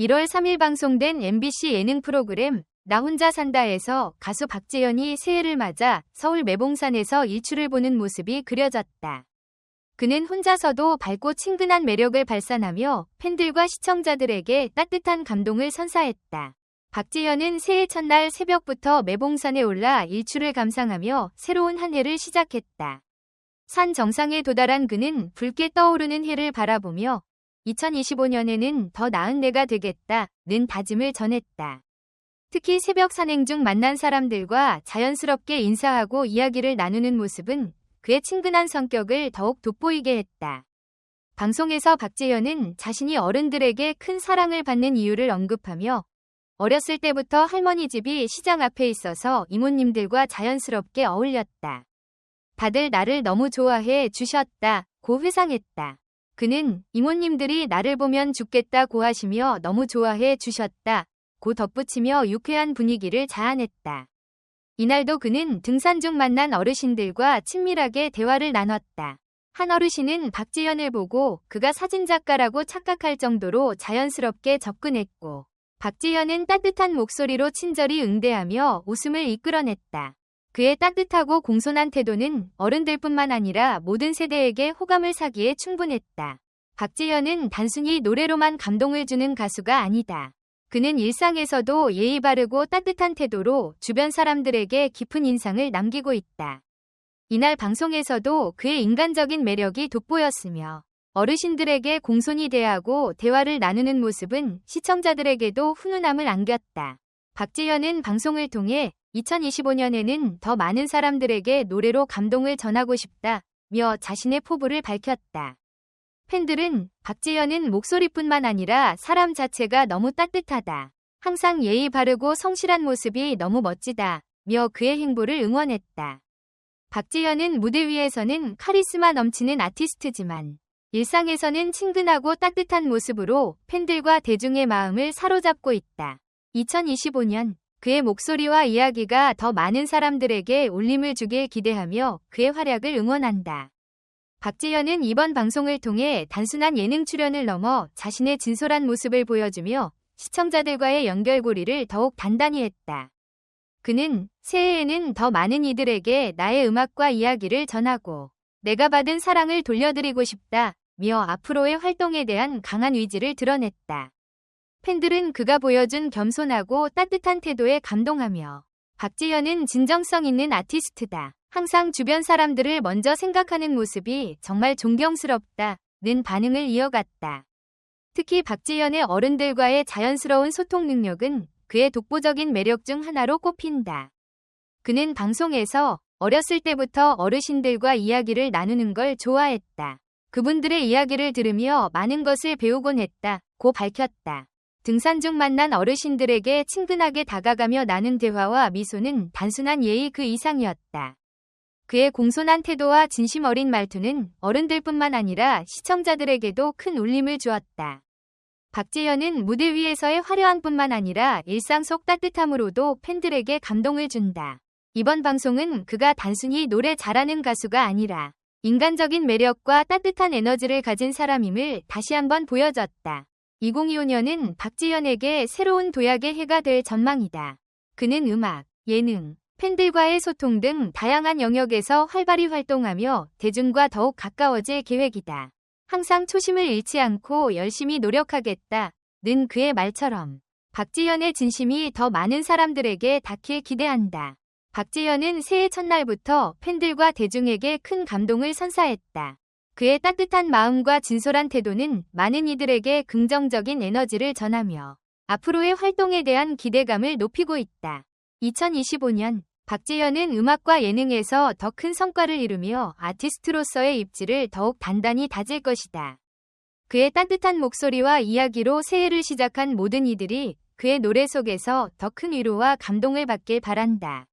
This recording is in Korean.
1월 3일 방송된 MBC 예능 프로그램 나 혼자 산다에서 가수 박재현이 새해를 맞아 서울 매봉산에서 일출을 보는 모습이 그려졌다. 그는 혼자서도 밝고 친근한 매력을 발산하며 팬들과 시청자들에게 따뜻한 감동을 선사했다. 박재현은 새해 첫날 새벽부터 매봉산에 올라 일출을 감상하며 새로운 한 해를 시작했다. 산 정상에 도달한 그는 붉게 떠오르는 해를 바라보며 2025년에는 더 나은 내가 되겠다는 다짐을 전했다. 특히 새벽 산행 중 만난 사람들과 자연스럽게 인사하고 이야기를 나누는 모습은 그의 친근한 성격을 더욱 돋보이게 했다. 방송에서 박재현은 자신이 어른들에게 큰 사랑을 받는 이유를 언급하며 어렸을 때부터 할머니 집이 시장 앞에 있어서 이모님들과 자연스럽게 어울렸다. 다들 나를 너무 좋아해 주셨다. 고 회상했다. 그는 이모님들이 나를 보면 죽겠다고 하시며 너무 좋아해 주셨다. 고 덧붙이며 유쾌한 분위기를 자아냈다. 이날도 그는 등산 중 만난 어르신들과 친밀하게 대화를 나눴다. 한 어르신은 박지현을 보고 그가 사진작가라고 착각할 정도로 자연스럽게 접근했고, 박지현은 따뜻한 목소리로 친절히 응대하며 웃음을 이끌어냈다. 그의 따뜻하고 공손한 태도는 어른들뿐만 아니라 모든 세대에게 호감을 사기에 충분했다. 박지현은 단순히 노래로만 감동을 주는 가수가 아니다. 그는 일상에서도 예의 바르고 따뜻한 태도로 주변 사람들에게 깊은 인상을 남기고 있다. 이날 방송에서도 그의 인간적인 매력이 돋보였으며 어르신들에게 공손히 대하고 대화를 나누는 모습은 시청자들에게도 훈훈함을 안겼다. 박지현은 방송을 통해 2025년에는 더 많은 사람들에게 노래로 감동을 전하고 싶다 며 자신의 포부를 밝혔다. 팬들은 박지현은 목소리뿐만 아니라 사람 자체가 너무 따뜻하다. 항상 예의 바르고 성실한 모습이 너무 멋지다. 며 그의 행보를 응원했다. 박지현은 무대 위에서는 카리스마 넘치는 아티스트지만 일상에서는 친근하고 따뜻한 모습으로 팬들과 대중의 마음을 사로잡고 있다. 2025년 그의 목소리와 이야기가 더 많은 사람들에게 울림을 주길 기대하며 그의 활약을 응원한다. 박지현은 이번 방송을 통해 단순한 예능 출연을 넘어 자신의 진솔한 모습을 보여주며 시청자들과의 연결고리를 더욱 단단히 했다. 그는 새해에는 더 많은 이들에게 나의 음악과 이야기를 전하고 내가 받은 사랑을 돌려드리고 싶다. 며 앞으로의 활동에 대한 강한 의지를 드러냈다. 팬들은 그가 보여준 겸손하고 따뜻한 태도에 감동하며 박지현은 진정성 있는 아티스트다. 항상 주변 사람들을 먼저 생각하는 모습이 정말 존경스럽다 는 반응을 이어갔다. 특히 박지현의 어른들과의 자연스러운 소통 능력은 그의 독보적인 매력 중 하나로 꼽힌다. 그는 방송에서 어렸을 때부터 어르신들과 이야기를 나누는 걸 좋아했다. 그분들의 이야기를 들으며 많은 것을 배우곤 했다. 고 밝혔다. 등산 중 만난 어르신들에게 친근하게 다가가며 나눈 대화와 미소는 단순한 예의 그 이상이었다. 그의 공손한 태도와 진심 어린 말투는 어른들뿐만 아니라 시청자들에게도 큰 울림을 주었다. 박재현은 무대 위에서의 화려함뿐만 아니라 일상 속 따뜻함으로도 팬들에게 감동을 준다. 이번 방송은 그가 단순히 노래 잘하는 가수가 아니라 인간적인 매력과 따뜻한 에너지를 가진 사람임을 다시 한번 보여줬다. 2025년은 박지현에게 새로운 도약의 해가 될 전망이다. 그는 음악, 예능, 팬들과의 소통 등 다양한 영역에서 활발히 활동하며 대중과 더욱 가까워질 계획이다. 항상 초심을 잃지 않고 열심히 노력하겠다. 는 그의 말처럼 박지현의 진심이 더 많은 사람들에게 닿길 기대한다. 박지현은 새해 첫날부터 팬들과 대중에게 큰 감동을 선사했다. 그의 따뜻한 마음과 진솔한 태도는 많은 이들에게 긍정적인 에너지를 전하며 앞으로의 활동에 대한 기대감을 높이고 있다. 2025년 박지현은 음악과 예능에서 더 큰 성과를 이루며 아티스트로서의 입지를 더욱 단단히 다질 것이다. 그의 따뜻한 목소리와 이야기로 새해를 시작한 모든 이들이 그의 노래 속에서 더 큰 위로와 감동을 받길 바란다.